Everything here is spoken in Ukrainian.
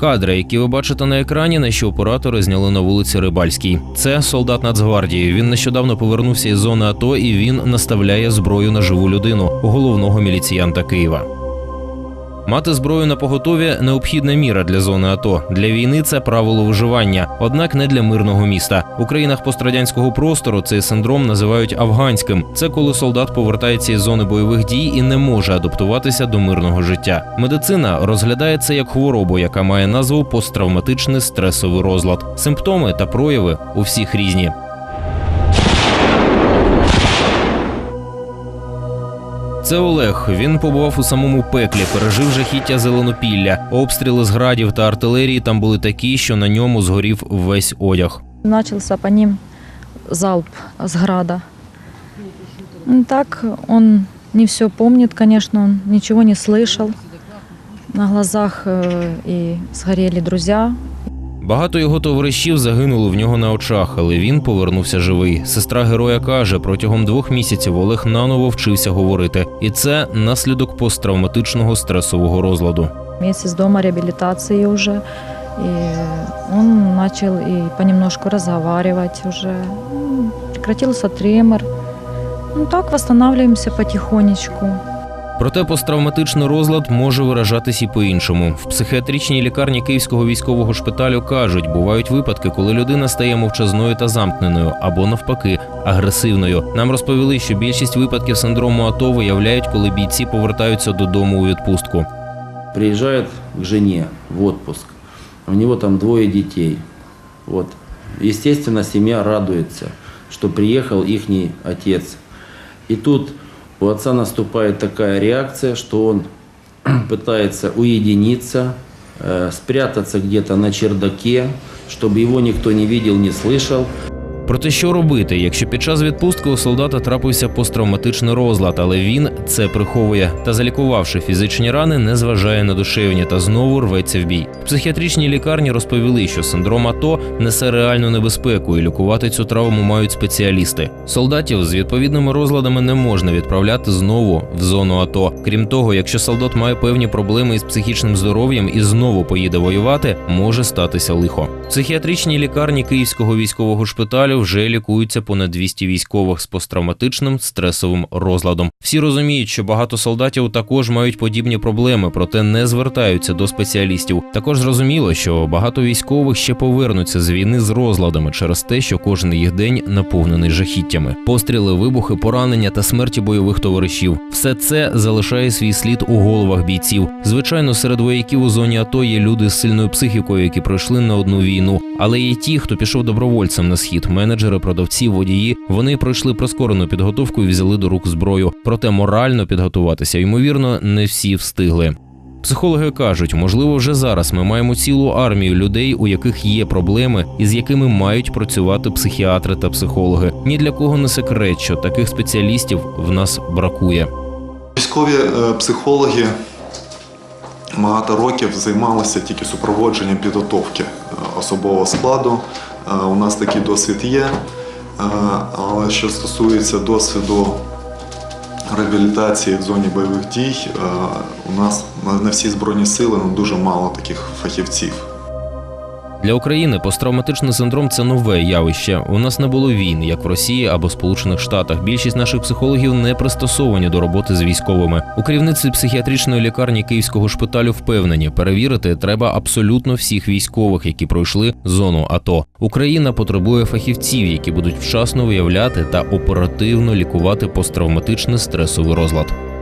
Кадри, які ви бачите на екрані, наші оператори зняли на вулиці Рибальській. Це солдат Нацгвардії. Він нещодавно повернувся із зони АТО і він наставляє зброю на живу людину, головного міліціянта Києва. Мати зброю на поготові необхідна міра для зони АТО. Для війни це правило виживання, однак не для мирного міста. У країнах пострадянського простору цей синдром називають афганським. Це коли солдат повертається із зони бойових дій і не може адаптуватися до мирного життя. Медицина розглядає це як хворобу, яка має назву посттравматичний стресовий розлад. Симптоми та прояви у всіх різні. Це Олег. Він побував у самому пеклі, пережив жахіття зеленопілля. Обстріли з градів та артилерії там були такі, що на ньому згорів весь одяг. Начался по ним залп с града. Ну, Так, он не все помнит, конечно, он ничего не слышал. На глазах э, и сгорели друзья. Багато його товаришів загинули в нього на очах, але він повернувся живий. Сестра героя каже, протягом двох місяців Олег наново вчився говорити, і це наслідок посттравматичного стресового розладу. Месяц дома реабилитации уже. И он начал и понемножку разговаривать уже. М, Прекратился тремор. Ну так восстанавливаемся потихонечку. Проте посттравматичний розлад може виражатись і по-іншому. В психіатричній лікарні Київського військового шпиталю кажуть, бувають випадки, коли людина стає мовчазною та замкненою, або навпаки, агресивною. Нам розповіли, що більшість випадків синдрому АТО виявляють, коли бійці повертаються додому у відпустку. приезжает к жене в отпуск. У него там двое детей. Вот. Естественно, семья радуется, что приехал их отец. И тут у отца наступает такая реакция, что он пытается уединиться, э, спрятаться где-то на чердаке, чтобы его никто не видел, не слышал. Проте що робити, якщо під час відпустки у солдата трапився посттравматичний розлад, але він це приховує та залікувавши фізичні рани, не зважає на душевні та знову рветься в бій. В психіатричній лікарні розповіли, що синдром АТО несе реальну небезпеку, і лікувати цю травму мають спеціалісти. Солдатів з відповідними розладами не можна відправляти знову в зону АТО. Крім того, якщо солдат має певні проблеми із психічним здоров'ям і знову поїде воювати, може статися лихо. В психіатричній лікарні Київського військового шпиталю вже лікуються понад 200 військових з посттравматичним стресовим розладом. Всі розуміють, що багато солдатів також мають подібні проблеми, проте не звертаються до спеціалістів. Також зрозуміло, що багато військових ще повернуться з війни з розладами через те, що кожен їх день наповнений жахіттями. Постріли, вибухи, поранення та смерті бойових товаришів. Все це залишає свій слід у головах бійців. Звичайно, серед вояків у зоні АТО є люди з сильною психікою, які пройшли не одну війну. Але є ті, хто пішов добровольцем на схід, менеджери, продавці, водії. Вони пройшли прискорену підготовку і взяли до рук зброю. Проте морально підготуватися, ймовірно, не всі встигли. Психологи кажуть, можливо, вже зараз ми маємо цілу армію людей, у яких є проблеми, і з якими мають працювати психіатри та психологи. Ні для кого не секрет, що таких спеціалістів в нас бракує. Військові е, психологи багато років займалися тільки супроводженням підготовки е, особового складу. У нас такий досвід є. Але що стосується досвіду реабілітації в зоні бойових дій, у нас на на всі збройні сили ну, дуже мало таких фахівців. Для України посттравматичний синдром це нове явище. У нас не було війн, як в Росії або Сполучених Штатах. Більшість наших психологів не пристосовані до роботи з військовими. У керівництві психіатричної лікарні Київського шпиталю впевнені, перевірити треба абсолютно всіх військових, які пройшли зону АТО. Україна потребує фахівців, які будуть вчасно виявляти та оперативно лікувати посттравматичний стресовий розлад.